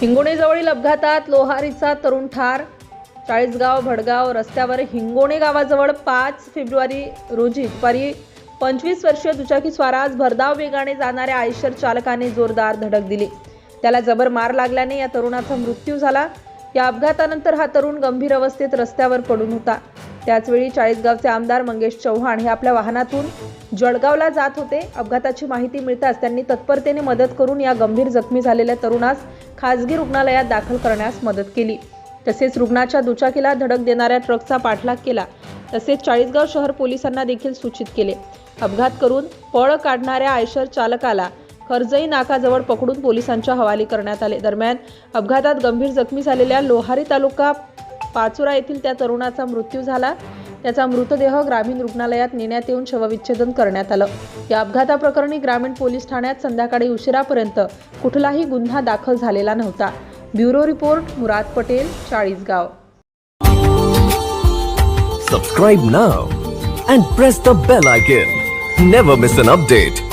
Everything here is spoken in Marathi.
हिंगोणेजवळील अपघातात लोहारीचा तरुण ठार. चाळीसगाव भडगाव रस्त्यावर हिंगोणे गावाजवळ पाच फेब्रुवारी रोजी दुपारी पंचवीस वर्षीय दुचाकी स्वाराज भरधाव वेगाने जाणाऱ्या आयशर चालकाने जोरदार धडक दिली. त्याला जबर मार लागल्याने या तरुणाचा मृत्यू झाला. या अपघातानंतर हा तरुण गंभीर अवस्थेत रस्त्यावर पडून होता. त्याचवेळी चाळीसगावचे आमदार मंगेश चव्हाण हे आपल्या वाहनातून जळगावला जात होते. अपघाताची माहिती मिळताच त्यांनी तत्परतेने मदत करून या गंभीर जखमी झालेल्या तरुणास खाजगी रुग्णालयात दाखल करण्यास मदत केली. तसेच रुग्णाच्या दुचाकीला धडक देणाऱ्या ट्रकचा पाठलाग केला. तसेच चाळीसगाव शहर पोलिसांना देखील सूचित केले. अपघात करून पळ काढणाऱ्या आयशर चालकाला खर्जई नाकाजवळ पकडून पोलिसांच्या हवाली करण्यात आले. दरम्यान अपघातात गंभीर जखमी झालेल्या लोहारी तालुका पाचुरा येथील त्या तरुणाचा मृत्यू झाला. त्याचा मृतदेह ग्रामीण रुग्णालयात नेण्यात येऊन शवविच्छेदन करण्यात आलं. या अपघाताप्रकरणी ग्रामीण पोलीस ठाण्यात संध्याकाळी उशिरापर्यंत कुठलाही गुन्हा दाखल झालेला नव्हता. Bureau report Murad Patel Chalisgaon. Subscribe now and press the bell icon never miss an update